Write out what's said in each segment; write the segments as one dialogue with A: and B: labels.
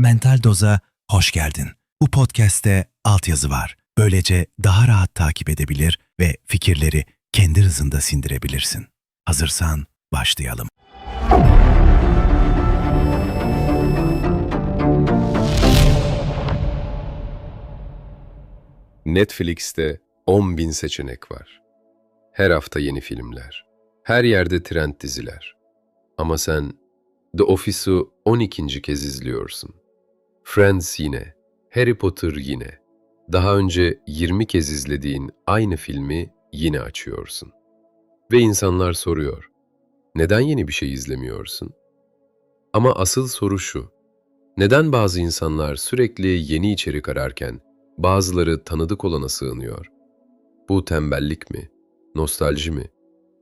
A: Mental Doz'a hoş geldin. Bu podcast'te altyazı var. Böylece daha rahat takip edebilir ve fikirleri kendi hızında sindirebilirsin. Hazırsan başlayalım.
B: Netflix'te 10 bin seçenek var. Her hafta yeni filmler. Her yerde trend diziler. Ama sen The Office'u 12. kez izliyorsun. Friends yine, Harry Potter yine. Daha önce 20 kez izlediğin aynı filmi yine açıyorsun. Ve insanlar soruyor. Neden yeni bir şey izlemiyorsun? Ama asıl soru şu. Neden bazı insanlar sürekli yeni içerik ararken bazıları tanıdık olana sığınıyor? Bu tembellik mi? Nostalji mi?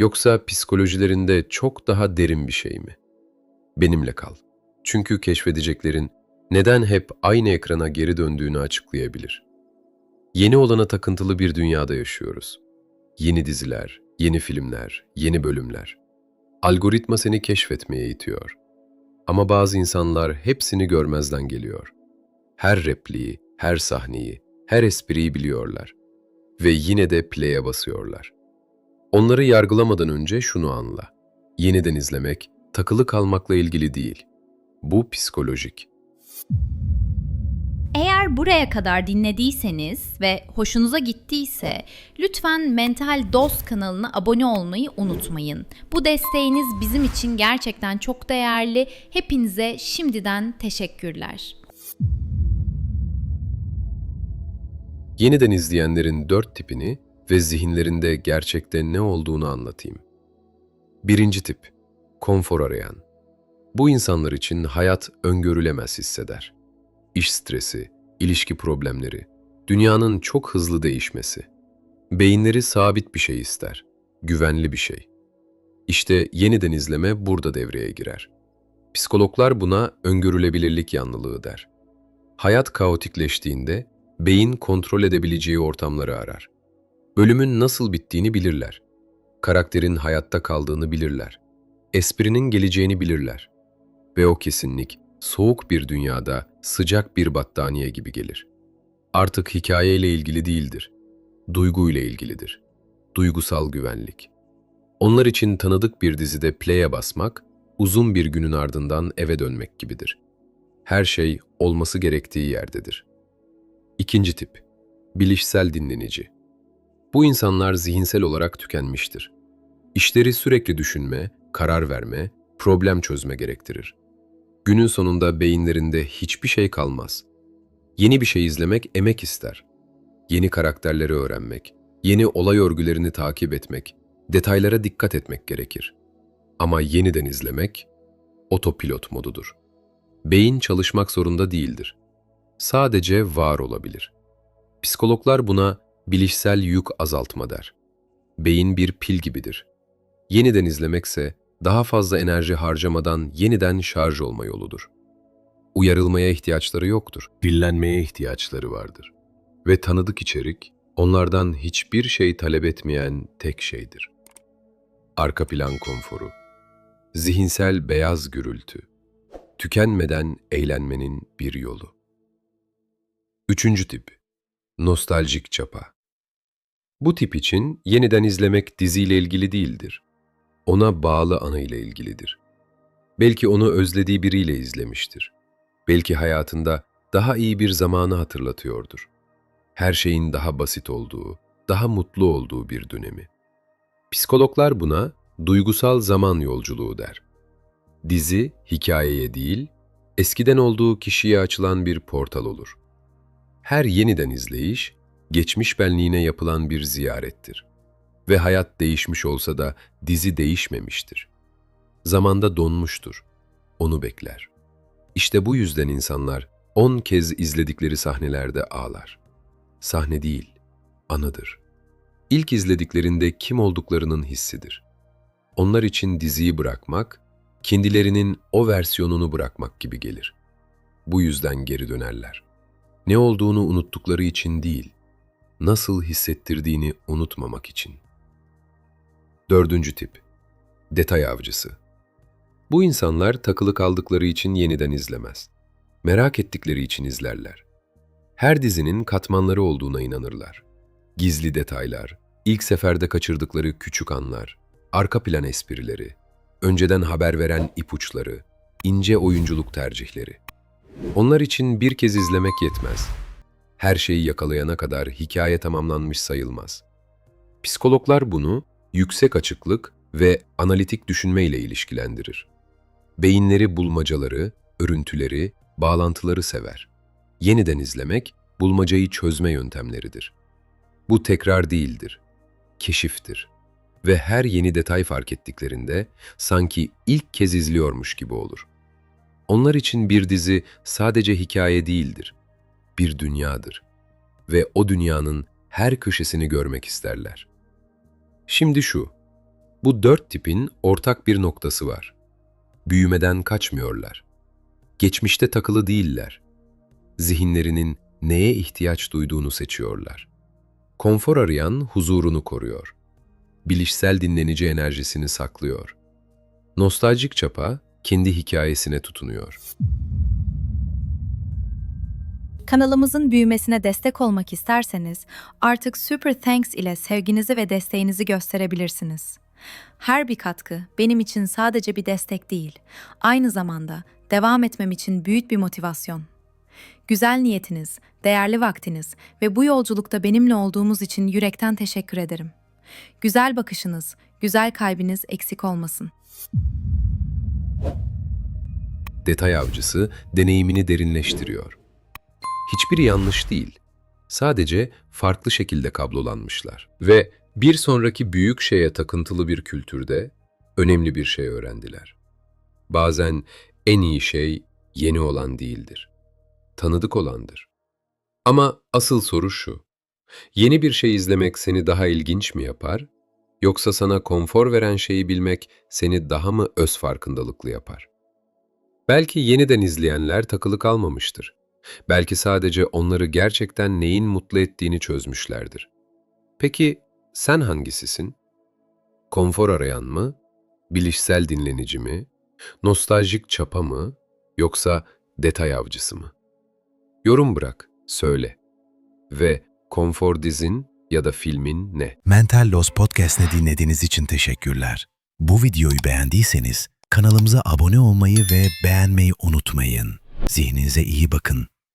B: Yoksa psikolojilerinde çok daha derin bir şey mi? Benimle kal. Çünkü keşfedeceklerin neden hep aynı ekrana geri döndüğünü açıklayabilir. Yeni olana takıntılı bir dünyada yaşıyoruz. Yeni diziler, yeni filmler, yeni bölümler. Algoritma seni keşfetmeye itiyor. Ama bazı insanlar hepsini görmezden geliyor. Her repliği, her sahneyi, her espriyi biliyorlar. Ve yine de play'e basıyorlar. Onları yargılamadan önce şunu anla. Yeniden izlemek, takılı kalmakla ilgili değil. Bu psikolojik.
C: Eğer buraya kadar dinlediyseniz ve hoşunuza gittiyse lütfen Mental Dost kanalına abone olmayı unutmayın. Bu desteğiniz bizim için gerçekten çok değerli. Hepinize şimdiden teşekkürler.
B: Yeniden izleyenlerin dört tipini ve zihinlerinde gerçekte ne olduğunu anlatayım. Birinci tip, konfor arayan. Bu insanlar için hayat öngörülemez hisseder. İş stresi, ilişki problemleri, dünyanın çok hızlı değişmesi. Beyinleri sabit bir şey ister, güvenli bir şey. İşte yeniden izleme burada devreye girer. Psikologlar buna öngörülebilirlik yanlılığı der. Hayat kaotikleştiğinde beyin kontrol edebileceği ortamları arar. Bölümün nasıl bittiğini bilirler. Karakterin hayatta kaldığını bilirler. Esprinin geleceğini bilirler. Ve o kesinlik soğuk bir dünyada sıcak bir battaniye gibi gelir. Artık hikayeyle ilgili değildir. Duyguyla ilgilidir. Duygusal güvenlik. Onlar için tanıdık bir dizide play'e basmak, uzun bir günün ardından eve dönmek gibidir. Her şey olması gerektiği yerdedir. İkinci tip, bilişsel dinlenici. Bu insanlar zihinsel olarak tükenmiştir. İşleri sürekli düşünme, karar verme, problem çözme gerektirir. Günün sonunda beyinlerinde hiçbir şey kalmaz. Yeni bir şey izlemek emek ister. Yeni karakterleri öğrenmek, yeni olay örgülerini takip etmek, detaylara dikkat etmek gerekir. Ama yeniden izlemek otopilot modudur. Beyin çalışmak zorunda değildir. Sadece var olabilir. Psikologlar buna bilişsel yük azaltma der. Beyin bir pil gibidir. Yeniden izlemekse daha fazla enerji harcamadan yeniden şarj olma yoludur. Uyarılmaya ihtiyaçları yoktur, dillenmeye ihtiyaçları vardır. Ve tanıdık içerik, onlardan hiçbir şey talep etmeyen tek şeydir. Arka plan konforu, zihinsel beyaz gürültü, tükenmeden eğlenmenin bir yolu. Üçüncü tip, nostaljik çapa. Bu tip için yeniden izlemek diziyle ilgili değildir ona bağlı anıyla ilgilidir. Belki onu özlediği biriyle izlemiştir. Belki hayatında daha iyi bir zamanı hatırlatıyordur. Her şeyin daha basit olduğu, daha mutlu olduğu bir dönemi. Psikologlar buna duygusal zaman yolculuğu der. Dizi, hikayeye değil, eskiden olduğu kişiye açılan bir portal olur. Her yeniden izleyiş, geçmiş benliğine yapılan bir ziyarettir ve hayat değişmiş olsa da dizi değişmemiştir. Zamanda donmuştur. Onu bekler. İşte bu yüzden insanlar on kez izledikleri sahnelerde ağlar. Sahne değil, anıdır. İlk izlediklerinde kim olduklarının hissidir. Onlar için diziyi bırakmak, kendilerinin o versiyonunu bırakmak gibi gelir. Bu yüzden geri dönerler. Ne olduğunu unuttukları için değil, nasıl hissettirdiğini unutmamak için. Dördüncü tip. Detay avcısı. Bu insanlar takılı kaldıkları için yeniden izlemez. Merak ettikleri için izlerler. Her dizinin katmanları olduğuna inanırlar. Gizli detaylar, ilk seferde kaçırdıkları küçük anlar, arka plan esprileri, önceden haber veren ipuçları, ince oyunculuk tercihleri. Onlar için bir kez izlemek yetmez. Her şeyi yakalayana kadar hikaye tamamlanmış sayılmaz. Psikologlar bunu yüksek açıklık ve analitik düşünme ile ilişkilendirir. Beyinleri bulmacaları, örüntüleri, bağlantıları sever. Yeniden izlemek, bulmacayı çözme yöntemleridir. Bu tekrar değildir, keşiftir. Ve her yeni detay fark ettiklerinde sanki ilk kez izliyormuş gibi olur. Onlar için bir dizi sadece hikaye değildir, bir dünyadır. Ve o dünyanın her köşesini görmek isterler. Şimdi şu, bu dört tipin ortak bir noktası var. Büyümeden kaçmıyorlar. Geçmişte takılı değiller. Zihinlerinin neye ihtiyaç duyduğunu seçiyorlar. Konfor arayan huzurunu koruyor. Bilişsel dinlenici enerjisini saklıyor. Nostaljik çapa kendi hikayesine tutunuyor.
D: Kanalımızın büyümesine destek olmak isterseniz artık Super Thanks ile sevginizi ve desteğinizi gösterebilirsiniz. Her bir katkı benim için sadece bir destek değil, aynı zamanda devam etmem için büyük bir motivasyon. Güzel niyetiniz, değerli vaktiniz ve bu yolculukta benimle olduğumuz için yürekten teşekkür ederim. Güzel bakışınız, güzel kalbiniz eksik olmasın.
B: Detay avcısı deneyimini derinleştiriyor. Hiçbiri yanlış değil. Sadece farklı şekilde kablolanmışlar. Ve bir sonraki büyük şeye takıntılı bir kültürde önemli bir şey öğrendiler. Bazen en iyi şey yeni olan değildir. Tanıdık olandır. Ama asıl soru şu. Yeni bir şey izlemek seni daha ilginç mi yapar? Yoksa sana konfor veren şeyi bilmek seni daha mı öz farkındalıklı yapar? Belki yeniden izleyenler takılı kalmamıştır. Belki sadece onları gerçekten neyin mutlu ettiğini çözmüşlerdir. Peki sen hangisisin? Konfor arayan mı? Bilişsel dinlenici mi? Nostaljik çapa mı? Yoksa detay avcısı mı? Yorum bırak, söyle. Ve konfor dizin ya da filmin ne?
A: Mental Loss Podcast'ını dinlediğiniz için teşekkürler. Bu videoyu beğendiyseniz kanalımıza abone olmayı ve beğenmeyi unutmayın. Zihninize iyi bakın.